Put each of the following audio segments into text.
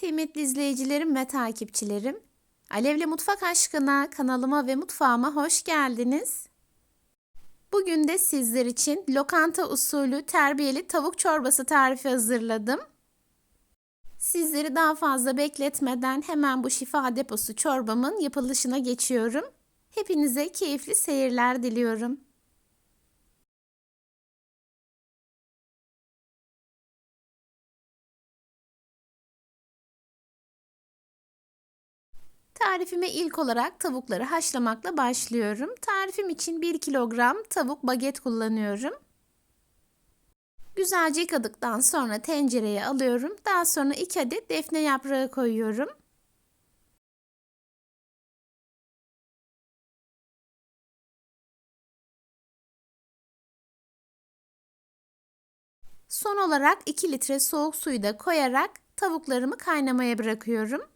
Kıymetli izleyicilerim ve takipçilerim, Alevle Mutfak Aşkına kanalıma ve mutfağıma hoş geldiniz. Bugün de sizler için lokanta usulü terbiyeli tavuk çorbası tarifi hazırladım. Sizleri daha fazla bekletmeden hemen bu şifa deposu çorbamın yapılışına geçiyorum. Hepinize keyifli seyirler diliyorum. Tarifime ilk olarak tavukları haşlamakla başlıyorum. Tarifim için 1 kilogram tavuk baget kullanıyorum. Güzelce yıkadıktan sonra tencereye alıyorum. Daha sonra 2 adet defne yaprağı koyuyorum. Son olarak 2 litre soğuk suyu da koyarak tavuklarımı kaynamaya bırakıyorum.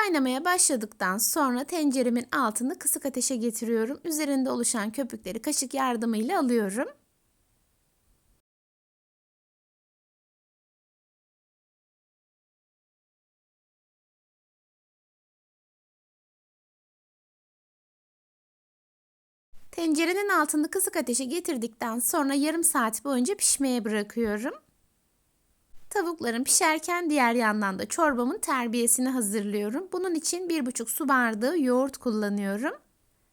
Kaynamaya başladıktan sonra tenceremin altını kısık ateşe getiriyorum. Üzerinde oluşan köpükleri kaşık yardımıyla alıyorum. Tencerenin altını kısık ateşe getirdikten sonra yarım saat boyunca pişmeye bırakıyorum. Tavuklarım pişerken diğer yandan da çorbamın terbiyesini hazırlıyorum. Bunun için 1,5 su bardağı yoğurt kullanıyorum.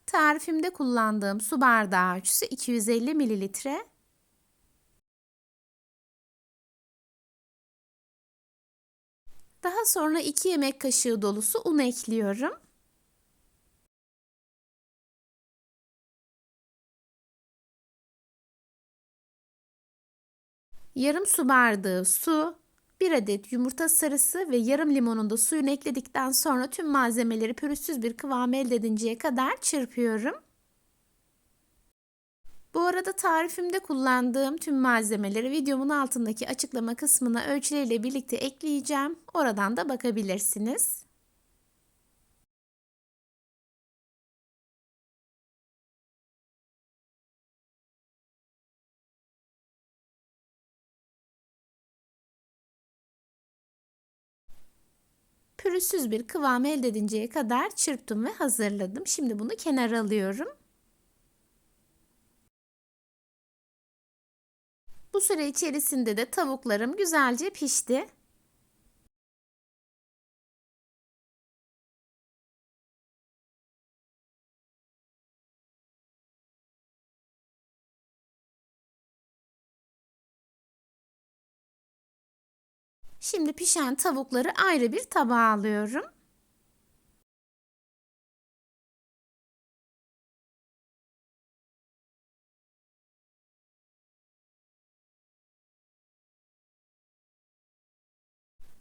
Tarifimde kullandığım su bardağı ölçüsü 250 mililitre. Daha sonra 2 yemek kaşığı dolusu un ekliyorum. Yarım su bardağı su, 1 adet yumurta sarısı ve yarım limonun da suyunu ekledikten sonra tüm malzemeleri pürüzsüz bir kıvam elde edinceye kadar çırpıyorum. Bu arada tarifimde kullandığım tüm malzemeleri videomun altındaki açıklama kısmına ölçüleriyle birlikte ekleyeceğim. Oradan da bakabilirsiniz. Pürüzsüz bir kıvam elde edinceye kadar çırptım ve hazırladım. Şimdi bunu kenara alıyorum. Bu süre içerisinde de tavuklarım güzelce pişti. Şimdi pişen tavukları ayrı bir tabağa alıyorum.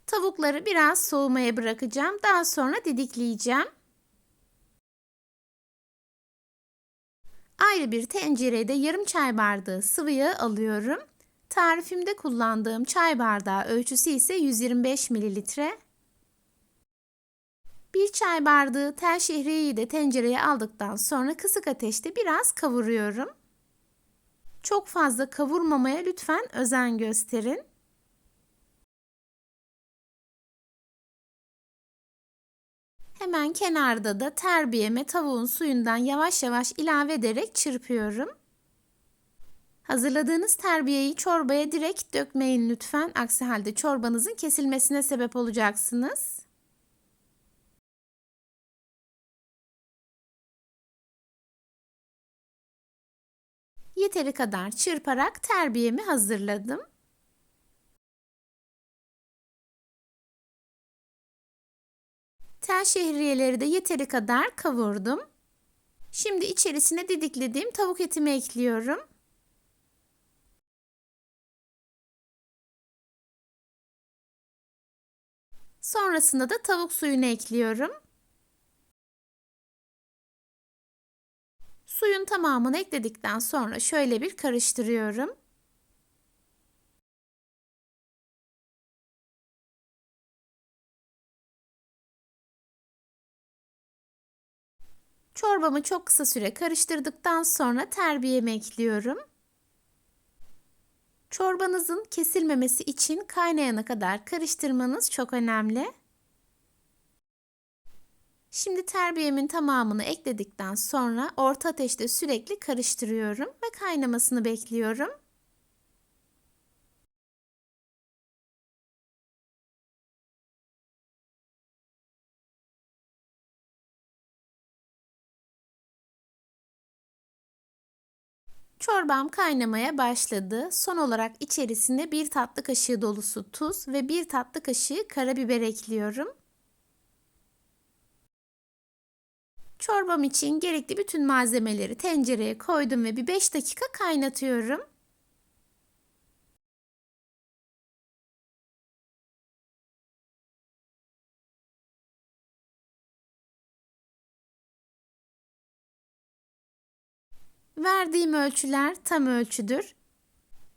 Tavukları biraz soğumaya bırakacağım. Daha sonra didikleyeceğim. Ayrı bir tencerede yarım çay bardağı sıvı yağ alıyorum. Tarifimde kullandığım çay bardağı ölçüsü ise 125 mililitre. Bir çay bardağı tel şehriyeyi de tencereye aldıktan sonra kısık ateşte biraz kavuruyorum. Çok fazla kavurmamaya lütfen özen gösterin. Hemen kenarda da terbiyeme tavuğun suyundan yavaş yavaş ilave ederek çırpıyorum. Hazırladığınız terbiyeyi çorbaya direkt dökmeyin lütfen. Aksi halde çorbanızın kesilmesine sebep olacaksınız. Yeteri kadar çırparak terbiyemi hazırladım. Tel şehriyeleri de yeteri kadar kavurdum. Şimdi içerisine didiklediğim tavuk etimi ekliyorum. Sonrasında da tavuk suyunu ekliyorum. Suyun tamamını ekledikten sonra şöyle bir karıştırıyorum. Çorbamı çok kısa süre karıştırdıktan sonra terbiyemi ekliyorum. Çorbanızın kesilmemesi için kaynayana kadar karıştırmanız çok önemli. Şimdi terbiyemin tamamını ekledikten sonra orta ateşte sürekli karıştırıyorum ve kaynamasını bekliyorum. Çorbam kaynamaya başladı. Son olarak içerisine bir tatlı kaşığı dolusu tuz ve bir tatlı kaşığı karabiber ekliyorum. Çorbam için gerekli bütün malzemeleri tencereye koydum ve bir 5 dakika kaynatıyorum. Verdiğim ölçüler tam ölçüdür.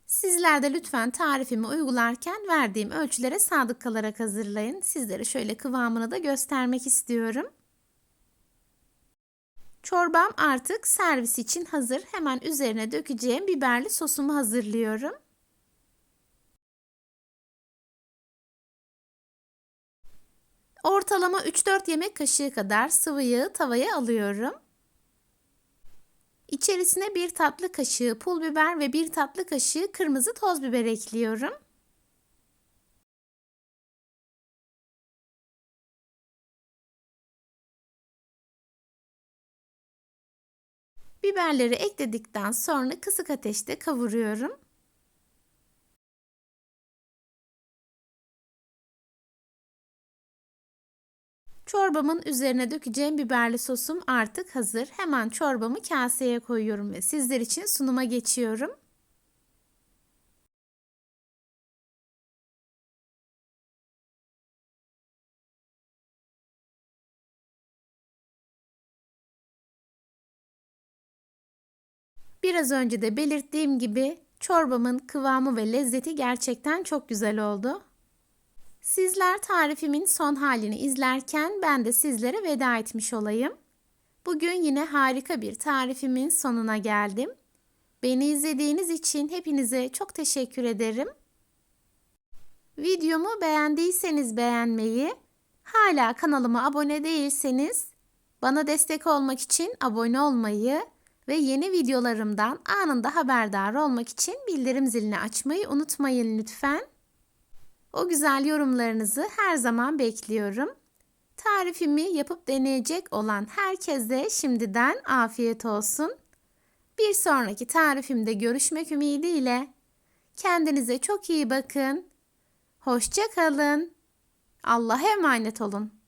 Sizler de lütfen tarifimi uygularken verdiğim ölçülere sadık kalarak hazırlayın. Sizlere şöyle kıvamını da göstermek istiyorum. Çorbam artık servis için hazır. Hemen üzerine dökeceğim biberli sosumu hazırlıyorum. Ortalama 3-4 yemek kaşığı kadar sıvı yağı tavaya alıyorum. İçerisine bir tatlı kaşığı pul biber ve bir tatlı kaşığı kırmızı toz biber ekliyorum. Biberleri ekledikten sonra kısık ateşte kavuruyorum. Çorbamın üzerine dökeceğim biberli sosum artık hazır. Hemen çorbamı kaseye koyuyorum ve sizler için sunuma geçiyorum. Biraz önce de belirttiğim gibi çorbamın kıvamı ve lezzeti gerçekten çok güzel oldu. Sizler tarifimin son halini izlerken ben de sizlere veda etmiş olayım. Bugün yine harika bir tarifimin sonuna geldim. Beni izlediğiniz için hepinize çok teşekkür ederim. Videomu beğendiyseniz beğenmeyi, hala kanalıma abone değilseniz bana destek olmak için abone olmayı ve yeni videolarımdan anında haberdar olmak için bildirim zilini açmayı unutmayın lütfen. O güzel yorumlarınızı her zaman bekliyorum. Tarifimi yapıp deneyecek olan herkese şimdiden afiyet olsun. Bir sonraki tarifimde görüşmek ümidiyle. Kendinize çok iyi bakın. Hoşça kalın. Allah'a emanet olun.